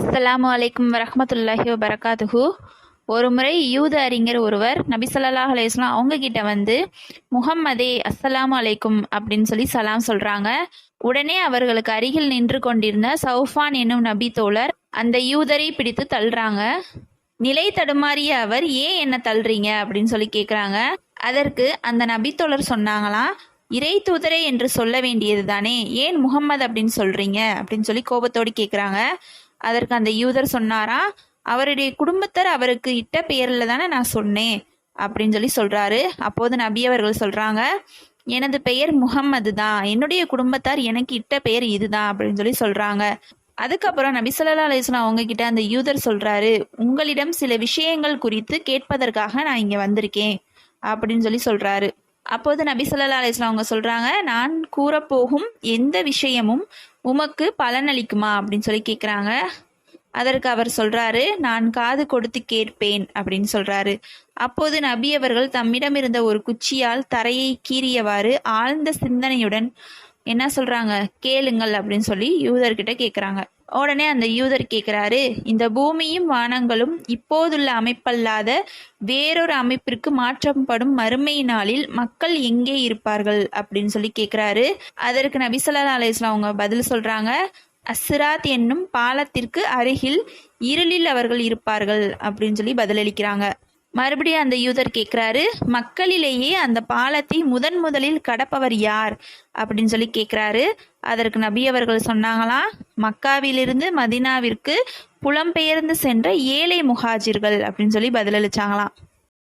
அஸ்ஸலாமு அலைக்கும் வரமத்துல்லாஹி வரகாத்துஹு ஒரு முறை யூத அறிஞர் ஒருவர் நபி ஸல்லல்லாஹு அவங்க கிட்ட வந்து முகம்மதே அஸ்ஸலாம் அலைக்கும் அப்படின்னு சொல்லி சலாம் சொல்றாங்க. உடனே அவர்களுக்கு அருகில் நின்று கொண்டிருந்த சௌஃபான் என்னும் நபி தோழர் அந்த யூதரை பிடித்து தள்ளுறாங்க. நிலை தடுமாறிய அவர் ஏன் என்ன தள்ளுறீங்க? அப்படின்னு சொல்லி கேட்குறாங்க அதற்கு அந்த நபித்தோழர் சொன்னாங்களாம் இறை தூதரே என்று சொல்ல வேண்டியது தானே ஏன் முகம்மது அப்படின்னு சொல்றீங்க? அப்படின்னு சொல்லி கோபத்தோடு கேட்குறாங்க அதற்கு அந்த யூதர் சொன்னாராம் அவருடைய குடும்பத்தார் அவருக்கு இட்ட பெயரில் தானே நான் சொன்னேன் அப்படின்னு சொல்லி சொல்றாரு. அப்போது நபி அவர்கள் சொல்றாங்க எனது பெயர் முகம்மது தான் என்னுடைய குடும்பத்தார் எனக்கு இட்ட பெயர் இதுதான் அப்படின்னு சொல்லி சொல்றாங்க. அதுக்கப்புறம் நபி ஸல்லல்லாஹு அவங்க கிட்ட அந்த யூதர் சொல்றாரு உங்களிடம் சில விஷயங்கள் குறித்து கேட்பதற்காக நான் இங்க வந்திருக்கேன் அப்படின்னு சொல்லி சொல்றாரு. அப்போது நபி சொல்லா அலிஸ்லாம் அவங்க சொல்றாங்க நான் கூறப்போகும் எந்த விஷயமும் உமக்கு பலனளிக்குமா அப்படின்னு சொல்லி கேட்குறாங்க அதற்கு அவர் சொல்றாரு நான் காது கொடுத்து கேட்பேன் அப்படின்னு சொல்றாரு. அப்போது நபி அவர்கள் தம்மிடம் இருந்த ஒரு குச்சியால் தரையை கீறியவாறு ஆழ்ந்த சிந்தனையுடன் என்ன சொல்றாங்க? கேளுங்கள் அப்படின்னு சொல்லி யூதர்கிட்ட கேட்குறாங்க உடனே அந்த யூதர் கேட்குறாரு இந்த பூமியும் வானங்களும் இப்போதுள்ள அமைப்பல்லாத வேறொரு அமைப்பிற்கு மாற்றப்படும் மறுமை நாளில் மக்கள் எங்கே இருப்பார்கள் அப்படின்னு சொல்லி கேட்குறாரு அதற்கு நபிசல்லா ஸல்லல்லாஹு அவங்க பதில் சொல்றாங்க அஸ்ராத் என்னும் பாலத்திற்கு அருகில் இருளில் அவர்கள் இருப்பார்கள் அப்படின்னு சொல்லி பதிலளிக்கிறாங்க. மறுபடியும் அந்த யூதர் கேட்குறாரு மக்களிலேயே அந்த பாலத்தை முதன் முதலில் கடப்பவர் யார்? அப்படின்னு சொல்லி கேட்குறாரு அதற்கு நபி அவர்கள் சொன்னாங்களாம் மக்காவிலிருந்து மதினாவிற்கு புலம்பெயர்ந்து சென்ற ஏழை முஹாஜிர்கள் அப்படின்னு சொல்லி பதிலளிச்சாங்களாம்.